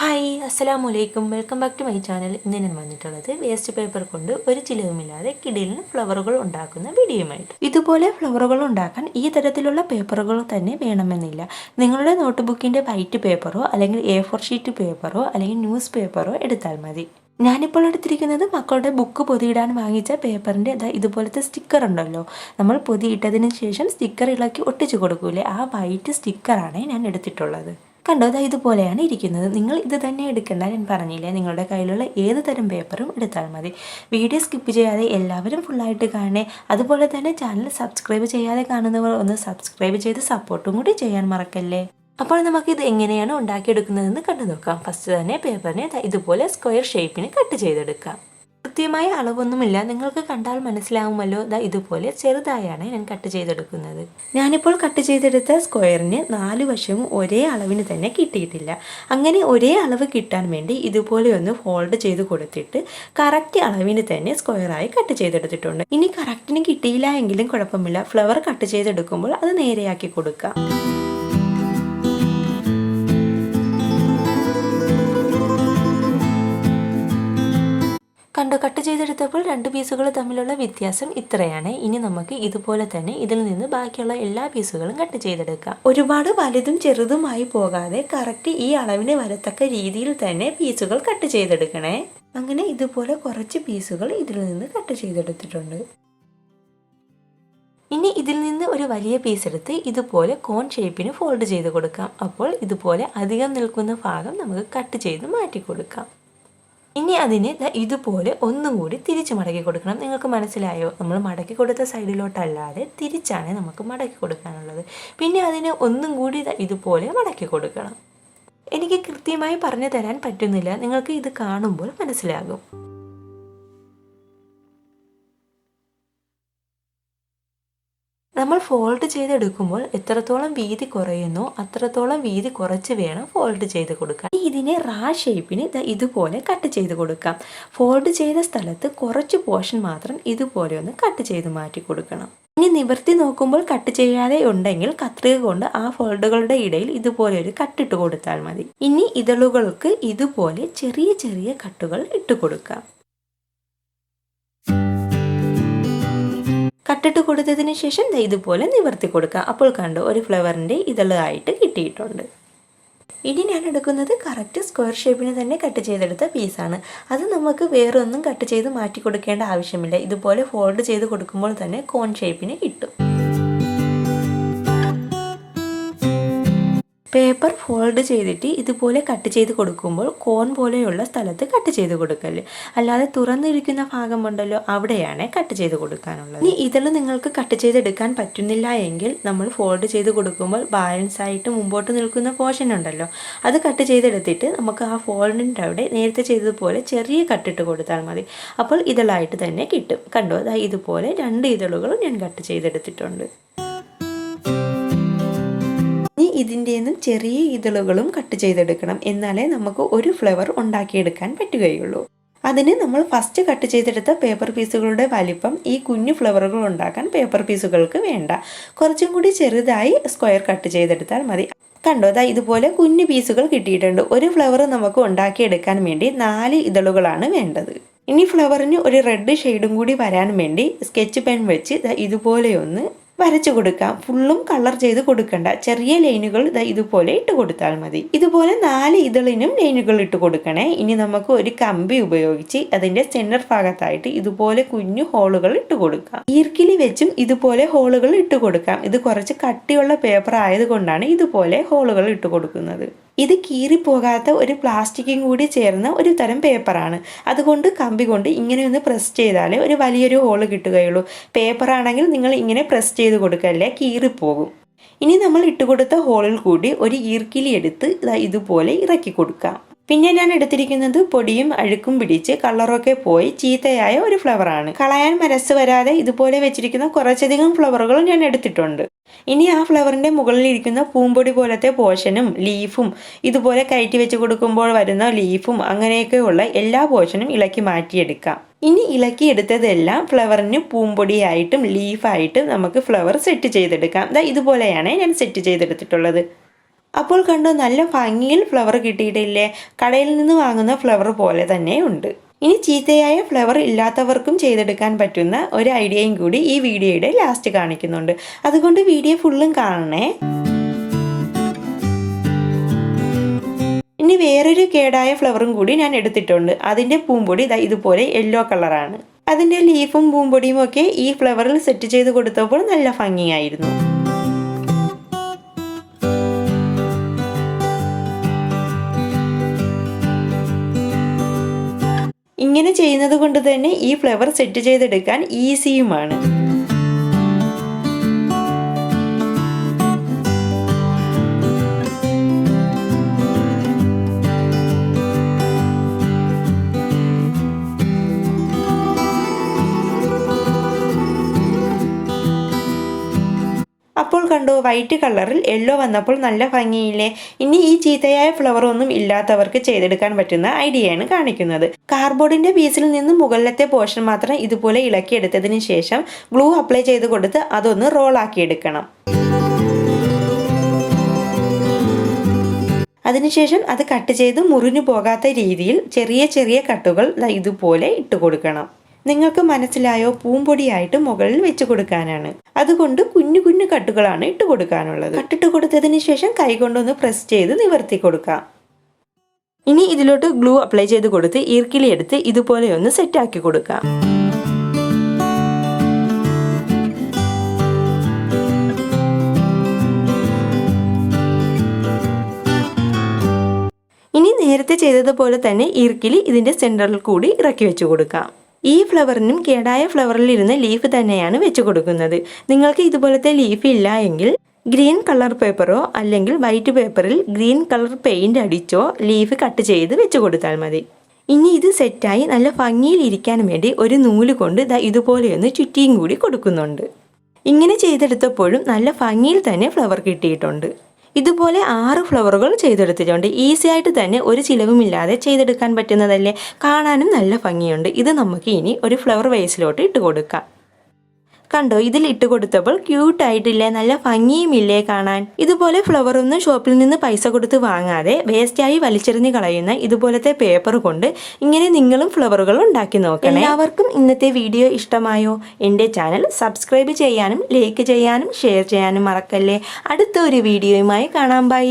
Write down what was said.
Hi അസ്സലാമു അലൈക്കും welcome back to my channel ഇന്ന് ഞാൻ വന്നിട്ടുള്ളത് വേസ്റ്റ് പേപ്പർ കൊണ്ട് ഒരു ചിലവുമില്ലാതെ കിടിലിന് ഫ്ലവറുകൾ ഉണ്ടാക്കുന്ന വീഡിയോയുമായിട്ട്. ഇതുപോലെ ഫ്ലവറുകൾ ഉണ്ടാക്കാൻ ഈ തരത്തിലുള്ള പേപ്പറുകൾ തന്നെ വേണമെന്നില്ല. നിങ്ങളുടെ നോട്ട്ബുക്കിന്റെ വൈറ്റ് പേപ്പറോ അല്ലെങ്കിൽ എ ഫോർ ഷീറ്റ് പേപ്പറോ അല്ലെങ്കിൽ ന്യൂസ് പേപ്പറോ എടുത്താൽ മതി. ഞാനിപ്പോൾ എടുത്തിരിക്കുന്നത് മക്കളുടെ ബുക്ക് പൊതിയിടാൻ വാങ്ങിച്ച പേപ്പറിന്റെ ഇതാ ഇതുപോലത്തെ സ്റ്റിക്കർ ഉണ്ടല്ലോ. നമ്മൾ പൊതിയിട്ടതിന് ശേഷം സ്റ്റിക്കർ ഇളക്കി ഒട്ടിച്ചു കൊടുക്കൂലേ? ആ വൈറ്റ് സ്റ്റിക്കറാണ് ഞാൻ എടുത്തിട്ടുള്ളത്. കണ്ടോ ദാ ഇതുപോലെയാണ് ഇരിക്കുന്നത്. നിങ്ങൾ ഇത് തന്നെ എടുക്കണ്ട ഞാൻ പറഞ്ഞില്ലേ? നിങ്ങളുടെ കയ്യിലുള്ള ഏത് തരം പേപ്പറും എടുത്താൽ മതി. വീഡിയോ സ്കിപ്പ് ചെയ്യാതെ എല്ലാവരും ഫുള്ളായിട്ട് കാണേ അതുപോലെ തന്നെ ചാനൽ സബ്സ്ക്രൈബ് ചെയ്യാതെ കാണുന്നവർ ഒന്ന് സബ്സ്ക്രൈബ് ചെയ്ത് സപ്പോർട്ടും കൂടി ചെയ്യാൻ മറക്കല്ലേ? അപ്പോൾ നമുക്ക് ഇത് എങ്ങനെയാണ് ഉണ്ടാക്കിയെടുക്കുന്നതെന്ന് കണ്ടു നോക്കാം. ഫസ്റ്റ് തന്നെ പേപ്പറിനെ ഇതുപോലെ സ്ക്വയർ ഷേപ്പിന് കട്ട് ചെയ്തെടുക്കാം. കൃത്യമായ അളവൊന്നുമില്ല. നിങ്ങൾക്ക് കണ്ടാൽ മനസ്സിലാവുമല്ലോ. ദാ ഇതുപോലെ ചെറുതായാണ് ഞാൻ കട്ട് ചെയ്തെടുക്കുന്നത്. ഞാനിപ്പോൾ കട്ട് ചെയ്തെടുത്ത സ്ക്വയറിന് നാല് വശവും ഒരേ അളവിന് തന്നെ കിട്ടിയിട്ടില്ല. അങ്ങനെ ഒരേ അളവ് കിട്ടാൻ വേണ്ടി ഇതുപോലെ ഒന്ന് ഫോൾഡ് ചെയ്ത് കൊടുത്തിട്ട് കറക്റ്റ് അളവിന് തന്നെ സ്ക്വയറായി കട്ട് ചെയ്തെടുത്തിട്ടുണ്ട്. ഇനി കറക്റ്റിന് കിട്ടിയില്ല എങ്കിലും കുഴപ്പമില്ല. ഫ്ലവർ കട്ട് ചെയ്തെടുക്കുമ്പോൾ അത് നേരെയാക്കി കൊടുക്കാം. കണ്ടു കട്ട് ചെയ്തെടുത്തപ്പോൾ രണ്ട് പീസുകൾ തമ്മിലുള്ള വ്യത്യാസം ഇത്രയാണ്. ഇനി നമുക്ക് ഇതുപോലെ തന്നെ ഇതിൽ നിന്ന് ബാക്കിയുള്ള എല്ലാ പീസുകളും കട്ട് ചെയ്തെടുക്കാം. ഒരുപാട് വലുതും ചെറുതുമായി പോകാതെ കറക്റ്റ് ഈ അളവിന് വരത്തക്ക രീതിയിൽ തന്നെ പീസുകൾ കട്ട് ചെയ്തെടുക്കണേ. അങ്ങനെ ഇതുപോലെ കുറച്ച് പീസുകൾ ഇതിൽ നിന്ന് കട്ട് ചെയ്തെടുത്തിട്ടുണ്ട്. ഇനി ഇതിൽ നിന്ന് ഒരു വലിയ പീസ് എടുത്ത് ഇതുപോലെ കോൺ ഷേപ്പിന് ഫോൾഡ് ചെയ്ത് കൊടുക്കാം. അപ്പോൾ ഇതുപോലെ അധികം നിൽക്കുന്ന ഭാഗം നമുക്ക് കട്ട് ചെയ്ത് മാറ്റി കൊടുക്കാം ഇനി അതിന് ഇതുപോലെ ഒന്നും കൂടി തിരിച്ച് മടക്കി കൊടുക്കണം. നിങ്ങൾക്ക് മനസ്സിലായോ? നമ്മൾ മടക്കി കൊടുത്ത സൈഡിലോട്ടല്ലാതെ തിരിച്ചാണ് നമുക്ക് മടക്കി കൊടുക്കാനുള്ളത്. പിന്നെ അതിന് ഒന്നും കൂടി ഇതുപോലെ മടക്കി കൊടുക്കണം. എനിക്ക് കൃത്യമായി പറഞ്ഞു തരാൻ പറ്റുന്നില്ല. നിങ്ങൾക്ക് ഇത് കാണുമ്പോൾ മനസ്സിലാകും. നമ്മൾ ഫോൾഡ് ചെയ്തെടുക്കുമ്പോൾ എത്രത്തോളം വീതി കുറയുന്നു അത്രത്തോളം വീതി കുറച്ച് വേണം ഫോൾഡ് ചെയ്ത് കൊടുക്കാൻ. ഇതിനെ റാ ഷേപ്പിന് ഇതുപോലെ കട്ട് ചെയ്ത് കൊടുക്കാം. ഫോൾഡ് ചെയ്ത സ്ഥലത്ത് കുറച്ച് പോർഷൻ മാത്രം ഇതുപോലെ ഒന്ന് കട്ട് ചെയ്ത് മാറ്റി കൊടുക്കണം. ഇനി നിവർത്തി നോക്കുമ്പോൾ കട്ട് ചെയ്യാതെ ഉണ്ടെങ്കിൽ കത്രിക കൊണ്ട് ആ ഫോൾഡുകളുടെ ഇടയിൽ ഇതുപോലെ ഒരു കട്ടിട്ട് കൊടുത്താൽ മതി. ഇനി ഇതളുകൾക്ക് ഇതുപോലെ ചെറിയ ചെറിയ കട്ടുകൾ ഇട്ട് കൊടുക്കാം. കട്ടിട്ട് കൊടുത്തതിന് ശേഷം ഇതുപോലെ നിവർത്തി കൊടുക്കുക. അപ്പോൾ കണ്ടു ഒരു ഫ്ലവറിന്റെ ഇതളായിട്ട് കിട്ടിയിട്ടുണ്ട്. ഇനി ഞാൻ എടുക്കുന്നത് കറക്റ്റ് സ്ക്വയർ ഷേപ്പിന് തന്നെ കട്ട് ചെയ്തെടുത്ത പീസാണ് അത് നമുക്ക് വേറെ ഒന്നും കട്ട് ചെയ്ത് മാറ്റി കൊടുക്കേണ്ട ആവശ്യമില്ല. ഇതുപോലെ ഫോൾഡ് ചെയ്ത് കൊടുക്കുമ്പോൾ തന്നെ കോൺ ഷേപ്പിന് കിട്ടും. പേപ്പർ ഫോൾഡ് ചെയ്തിട്ട് ഇതുപോലെ കട്ട് ചെയ്ത് കൊടുക്കുമ്പോൾ കോൺ പോലെയുള്ള സ്ഥലത്ത് കട്ട് ചെയ്ത് കൊടുക്കൽ അല്ലാതെ തുറന്നിരിക്കുന്ന ഭാഗം ഉണ്ടല്ലോ അവിടെയാണ് കട്ട് ചെയ്ത് കൊടുക്കാനുള്ളത്. ഇനി ഇതിൽ നിങ്ങൾക്ക് കട്ട് ചെയ്തെടുക്കാൻ പറ്റുന്നില്ല എങ്കിൽ നമ്മൾ ഫോൾഡ് ചെയ്ത് കൊടുക്കുമ്പോൾ ബാലൻസ് ആയിട്ട് മുമ്പോട്ട് നിൽക്കുന്ന പോർഷൻ ഉണ്ടല്ലോ അത് കട്ട് ചെയ്തെടുത്തിട്ട് നമുക്ക് ആ ഫോൾഡിന്റെ അവിടെ നേരത്തെ ചെയ്തതുപോലെ ചെറിയ കട്ടിട്ട് കൊടുത്താൽ മതി. അപ്പോൾ ഇതളായിട്ട് തന്നെ കിട്ടും. കണ്ടോ? ഇതുപോലെ രണ്ട് ഇതളുകളും ഞാൻ കട്ട് ചെയ്തെടുത്തിട്ടുണ്ട്. ഇതിന്റെ നിന്നും ചെറിയ ഇതളുകളും കട്ട് ചെയ്തെടുക്കണം എന്നാലേ നമുക്ക് ഒരു ഫ്ലവർ ഉണ്ടാക്കിയെടുക്കാൻ പറ്റുകയുള്ളൂ. അതിന് നമ്മൾ ഫസ്റ്റ് കട്ട് ചെയ്തെടുത്ത പേപ്പർ പീസുകളുടെ വലിപ്പം ഈ കുഞ്ഞു ഫ്ലവറുകൾ ഉണ്ടാക്കാൻ പേപ്പർ പീസുകൾക്ക് വേണ്ട. കുറച്ചും കൂടി ചെറുതായി സ്ക്വയർ കട്ട് ചെയ്തെടുത്താൽ മതി. കണ്ടോ അതാ ഇതുപോലെ കുഞ്ഞു പീസുകൾ കിട്ടിയിട്ടുണ്ട്. ഒരു ഫ്ലവർ നമുക്ക് ഉണ്ടാക്കിയെടുക്കാൻ വേണ്ടി നാല് ഇതളുകളാണ് വേണ്ടത്. ഇനി ഫ്ലവറിന് ഒരു റെഡ് ഷെയ്ഡും കൂടി വരാൻ വേണ്ടി സ്കെച്ച് പെൻ വെച്ച് ഇതുപോലെ ഒന്ന് വരച്ചു കൊടുക്കാം ഫുള്ളും കളർ ചെയ്ത് കൊടുക്കണ്ട. ചെറിയ ലൈനുകൾ ഇതുപോലെ ഇട്ട് കൊടുത്താൽ മതി. ഇതുപോലെ നാല് ഇതളിനും ലൈനുകൾ ഇട്ട് കൊടുക്കണേ. ഇനി നമുക്ക് ഒരു കമ്പി ഉപയോഗിച്ച് അതിന്റെ സെന്റർ ഭാഗത്തായിട്ട് ഇതുപോലെ കുഞ്ഞു ഹോളുകൾ ഇട്ട് കൊടുക്കാം. ഈർക്കിലി വെച്ചും ഇതുപോലെ ഹോളുകൾ ഇട്ട് കൊടുക്കാം. ഇത് കുറച്ച് കട്ടിയുള്ള പേപ്പർ ആയതുകൊണ്ടാണ് ഇതുപോലെ ഹോളുകൾ ഇട്ട് കൊടുക്കുന്നത്. ഇത് കീറിപ്പോകാത്ത ഒരു പ്ലാസ്റ്റിക്കും കൂടി ചേർന്ന ഒരു തരം പേപ്പറാണ്. അതുകൊണ്ട് കമ്പി കൊണ്ട് ഇങ്ങനെ ഒന്ന് പ്രസ് ചെയ്താലേ ഒരു വലിയൊരു ഹോൾ കിട്ടുകയുള്ളൂ. പേപ്പറാണെങ്കിൽ നിങ്ങൾ ഇങ്ങനെ പ്രസ് ചെയ്ത് കൊടുക്കല്ലേ കീറിപ്പോകും. ഇനി നമ്മൾ ഇട്ടുകൊടുത്ത ഹോളിൽ കൂടി ഒരു ഈർക്കിലി എടുത്ത് ഇതുപോലെ ഇറക്കി കൊടുക്കാം. പിന്നെ ഞാൻ എടുത്തിരിക്കുന്നത് പൊടിയും അഴുക്കും പിടിച്ച് കളറൊക്കെ പോയി ചീത്തയായ ഒരു ഫ്ലവറാണ്. കളയാൻ മനസ്സ് വരാതെ ഇതുപോലെ വെച്ചിരിക്കുന്ന കുറച്ചധികം ഫ്ലവറുകൾ ഞാൻ എടുത്തിട്ടുണ്ട്. ഇനി ആ ഫ്ലവറിന്റെ മുകളിൽ ഇരിക്കുന്ന പൂമ്പൊടി പോലത്തെ പോർഷനും ലീഫും ഇതുപോലെ കയറ്റി വെച്ച് കൊടുക്കുമ്പോൾ വരുന്ന ലീഫും അങ്ങനെയൊക്കെയുള്ള എല്ലാ പോർഷനും ഇളക്കി മാറ്റിയെടുക്കാം. ഇനി ഇളക്കി എടുത്തതെല്ലാം ഫ്ലവറിന് പൂമ്പൊടിയായിട്ടും ലീഫായിട്ടും നമുക്ക് ഫ്ലവർ സെറ്റ് ചെയ്തെടുക്കാം. ഇതുപോലെയാണ് ഞാൻ സെറ്റ് ചെയ്തെടുത്തിട്ടുള്ളത്. അപ്പോൾ കണ്ടോ നല്ല ഭംഗിയിൽ ഫ്ലവർ കിട്ടിയിട്ടില്ലേ? കടയിൽ നിന്ന് വാങ്ങുന്ന ഫ്ലവർ പോലെ തന്നെ ഉണ്ട്. ഇനി ചീത്തയായ ഫ്ലവർ ഇല്ലാത്തവർക്കും ചെയ്തെടുക്കാൻ പറ്റുന്ന ഒരു ഐഡിയയും കൂടി ഈ വീഡിയോയുടെ ലാസ്റ്റ് കാണിക്കുന്നുണ്ട്. അതുകൊണ്ട് വീഡിയോ ഫുള്ളും കാണണേ. ഇനി വേറൊരു കേടായ ഫ്ലവറും കൂടി ഞാൻ എടുത്തിട്ടുണ്ട്. അതിന്റെ പൂമ്പൊടി ഇതുപോലെ യെല്ലോ കളറാണ് അതിന്റെ ലീഫും പൂമ്പൊടിയും ഒക്കെ ഈ ഫ്ലവറിൽ സെറ്റ് ചെയ്ത് കൊടുത്തപ്പോൾ നല്ല ഭംഗിയായിരുന്നു. ഇങ്ങനെ ചെയ്യുന്നത് കൊണ്ട് തന്നെ ഈ ഫ്ലവർ സെറ്റ് ചെയ്തെടുക്കാൻ ഈസിയുമാണ്. കണ്ടു വൈറ്റ് കളറിൽ യെല്ലോ വന്നപ്പോൾ നല്ല ഭംഗിയില്ലേ? ഇനി ഈ ചീത്തയായ ഫ്ലവർ ഒന്നും ഇല്ലാത്തവർക്ക് ചെയ്തെടുക്കാൻ പറ്റുന്ന ഐഡിയയാണ് കാണിക്കുന്നത്. കാർബോർഡിന്റെ പീസിൽ നിന്ന് മുകളിലത്തെ പോർഷൻ മാത്രം ഇതുപോലെ ഇളക്കിയെടുത്തതിന് ശേഷം ഗ്ലൂ അപ്ലൈ ചെയ്ത് കൊടുത്ത് അതൊന്ന് എടുക്കണം. അതിനുശേഷം അത് കട്ട് ചെയ്ത് മുറിഞ്ഞു പോകാത്ത രീതിയിൽ ചെറിയ ചെറിയ കട്ടുകൾ ഇതുപോലെ ഇട്ട് കൊടുക്കണം. നിങ്ങൾക്ക് മനസ്സിലായോ? പൂമ്പൊടിയായിട്ട് മുകളിൽ വെച്ച് കൊടുക്കാനാണ്. അതുകൊണ്ട് കുഞ്ഞു കുഞ്ഞു കട്ടുകളാണ് ഇട്ട് കൊടുക്കാനുള്ളത്. കട്ടിട്ട് കൊടുത്തതിന് ശേഷം കൈകൊണ്ടൊന്ന് പ്രസ് ചെയ്ത് നിവർത്തി കൊടുക്കാം. ഇനി ഇതിലോട്ട് ഗ്ലൂ അപ്ലൈ ചെയ്ത് കൊടുത്ത് ഈർക്കിളി എടുത്ത് ഇതുപോലെ ഒന്ന് സെറ്റാക്കി കൊടുക്കാം. ഇനി നേരത്തെ ചെയ്തതുപോലെ തന്നെ ഈർക്കിലി ഇതിന്റെ സെന്ററിൽ കൂടി ഇറക്കി വെച്ച് കൊടുക്കാം. ഈ ഫ്ലവറിനും കേടായ ഫ്ലവറിൽ ഇരുന്ന് ലീഫ് തന്നെയാണ് വെച്ച് കൊടുക്കുന്നത്. നിങ്ങൾക്ക് ഇതുപോലത്തെ ലീഫ് ഇല്ല എങ്കിൽ ഗ്രീൻ കളർ പേപ്പറോ അല്ലെങ്കിൽ വൈറ്റ് പേപ്പറിൽ ഗ്രീൻ കളർ പെയിന്റ് അടിച്ചോ ലീഫ് കട്ട് ചെയ്ത് വെച്ച് കൊടുത്താൽ മതി. ഇനി ഇത് സെറ്റായി നല്ല ഭംഗിയിൽ ഇരിക്കാൻ വേണ്ടി ഒരു നൂൽ കൊണ്ട് ദാ ഇതുപോലെയൊന്ന് ചുറ്റിയും കൂടി കൊടുക്കുന്നുണ്ട്. ഇങ്ങനെ ചെയ്തെടുത്തപ്പോഴും നല്ല ഭംഗിയിൽ തന്നെ ഫ്ലവർ കിട്ടിയിട്ടുണ്ട്. ഇതുപോലെ ആറ് ഫ്ലവറുകൾ ചെയ്തെടുത്തിട്ടുണ്ട്. ഈസി ആയിട്ട് തന്നെ ഒരു ചിലവുമില്ലാതെ ചെയ്തെടുക്കാൻ പറ്റുന്നതല്ലേ? കാണാനും നല്ല ഭംഗിയുണ്ട്. ഇത് നമുക്ക് ഇനി ഒരു ഫ്ലവർ വേസിലോട്ട് ഇട്ട് കൊടുക്കാം. കണ്ടോ ഇതിൽ ഇട്ട് കൊടുത്തപ്പോൾ ക്യൂട്ട് ആയിട്ടില്ലേ നല്ല ഭംഗിയുമില്ലേ കാണാൻ. ഇതുപോലെ ഫ്ലവർ ഒന്നും ഷോപ്പിൽ നിന്ന് പൈസ കൊടുത്ത് വാങ്ങാതെ വേസ്റ്റായി വലിച്ചെറിഞ്ഞ് കളയുന്ന ഇതുപോലത്തെ പേപ്പർ കൊണ്ട് ഇങ്ങനെ നിങ്ങളും ഫ്ലവറുകൾ ഉണ്ടാക്കി നോക്കണം. എല്ലാവർക്കും ഇന്നത്തെ വീഡിയോ ഇഷ്ടമായോ? എന്റെ ചാനൽ സബ്സ്ക്രൈബ് ചെയ്യാനും ലൈക്ക് ചെയ്യാനും ഷെയർ ചെയ്യാനും മറക്കല്ലേ. അടുത്ത ഒരു വീഡിയോയുമായി കാണാം. ബൈ